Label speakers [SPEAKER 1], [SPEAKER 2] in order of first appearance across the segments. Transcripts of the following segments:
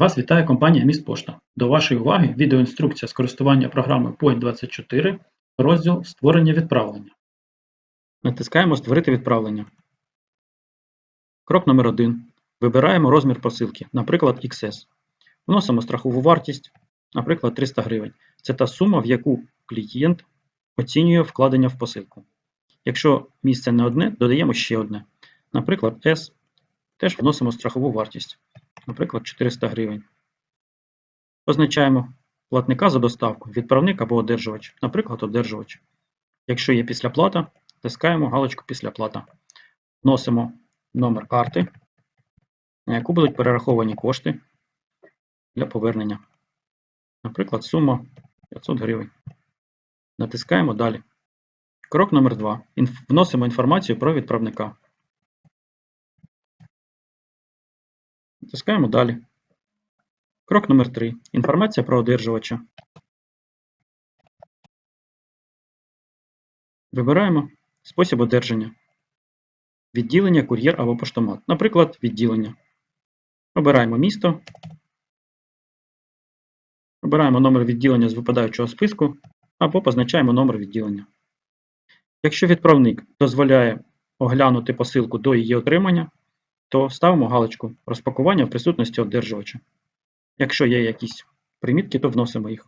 [SPEAKER 1] Вас вітає компанія Міськпошта. До вашої уваги відеоінструкція з користування програмою Point24, розділ Створення відправлення. Натискаємо Створити відправлення. Крок номер 1. Вибираємо розмір посилки, наприклад, XS. Вносимо страхову вартість, наприклад, 300 гривень. Це та сума, в яку клієнт оцінює вкладення в посилку. Якщо місце не одне, додаємо ще одне. Наприклад, S. Теж вносимо страхову вартість, наприклад, 400 гривень. Позначаємо платника за доставку, відправник або одержувач, наприклад, одержувач. Якщо є післяплата, тискаємо галочку післяплата. Вносимо номер карти, на яку будуть перераховані кошти для повернення. Наприклад, сума 500 гривень. Натискаємо далі. Крок номер 2. Вносимо інформацію про відправника. Натискаємо далі. Крок номер 3. Інформація про одержувача. Вибираємо спосіб одержання. Відділення, кур'єр або поштомат. Наприклад, відділення. Обираємо місто. Обираємо номер відділення з випадаючого списку або позначаємо номер відділення. Якщо відправник дозволяє оглянути посилку до її отримання, то ставимо галочку розпакування в присутності одержувача. Якщо є якісь примітки, то вносимо їх.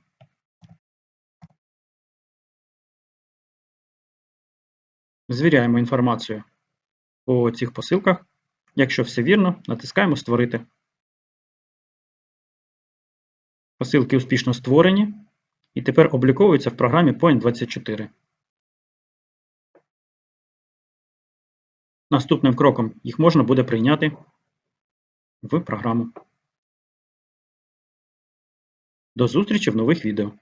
[SPEAKER 1] Звіряємо інформацію по цих посилках. Якщо все вірно, натискаємо Створити. Посилки успішно створені і тепер обліковуються в програмі Point24. Наступним кроком їх можна буде прийняти в програму. До зустрічі в нових відео.